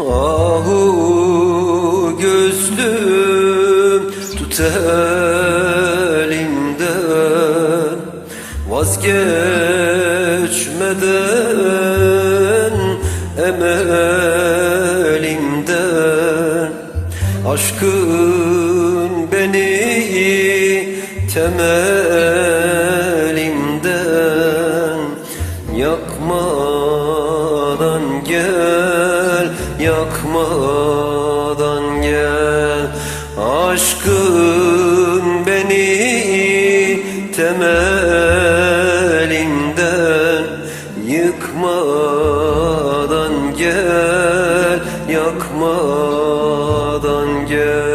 Ahu gözlüm tut elimden Vazgeçmeden emelimden Aşkın beni temelimden yakmadan gel Aşkın beni temelimden Yıkmadan gel, yakmadan gel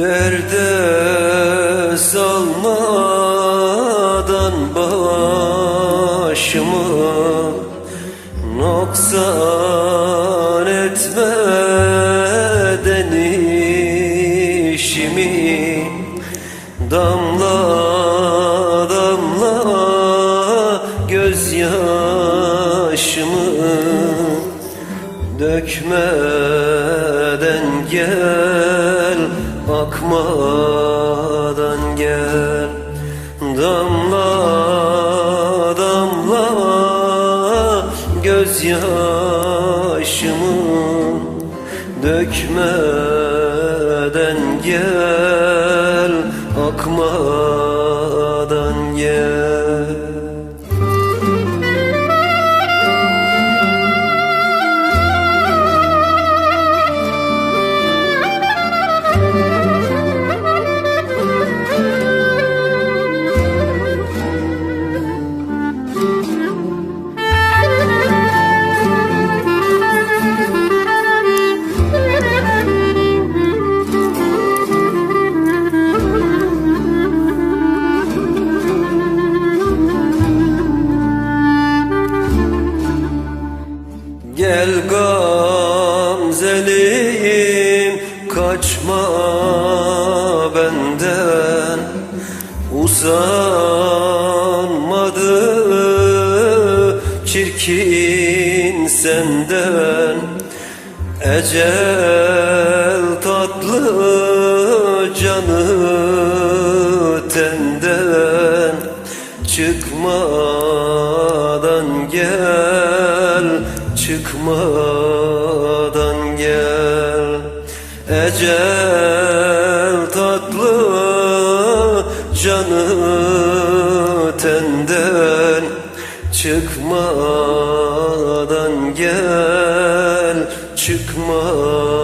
Derde salmadan başımı Noksan etmeden işimi Damla damla gözyaşımı Dökmeden gel, akmadan gel. Damla damla gözyaşımı Dökmeden gel, akmadan Gel gamzelim kaçma benden. Usanmadı çirkin senden. Ecel tatlı canı tenden. Çıkmadan gel, çıkmadan gel. Ecel tatlı canı tenden Çıkmadan gel, çıkmadan